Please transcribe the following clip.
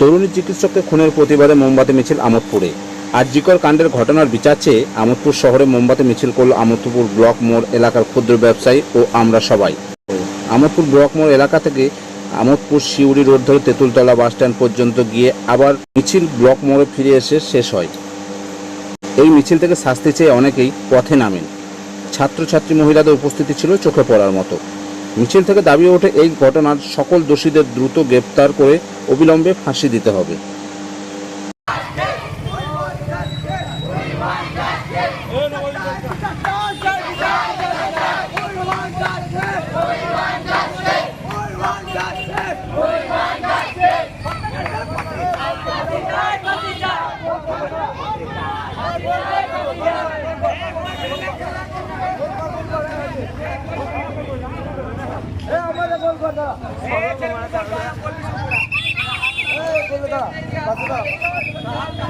তরুণী চিকিৎসককে খুনের প্রতিবাদে মোমবাতি মিছিল আমোদপুরে। আরজিকর কাণ্ডের ঘটনার বিচার চেয়ে আমোদপুর শহরে মোমবাতি মিছিল করল আমোদপুর ব্লক মোড় এলাকার ক্ষুদ্র ব্যবসায়ী ও আমরা সবাই। আমোদপুর ব্লক মোড় এলাকা থেকে আমোদপুর শিউড়ি রোড ধরে তেঁতুলতলা বাস স্ট্যান্ড পর্যন্ত গিয়ে আবার মিছিল ব্লক মোড়ে ফিরে এসে শেষ হয়। এই মিছিল থেকে শাস্তি চেয়ে অনেকেই পথে নামেন। ছাত্রছাত্রী মহিলাদের উপস্থিতি ছিল চোখে পড়ার মতো। মিছিল থেকে দাবি ওঠে, এই ঘটনার সকল দোষীদের দ্রুত গ্রেপ্তার করে অবিলম্বে ফাঁসি দিতে হবে। আজকে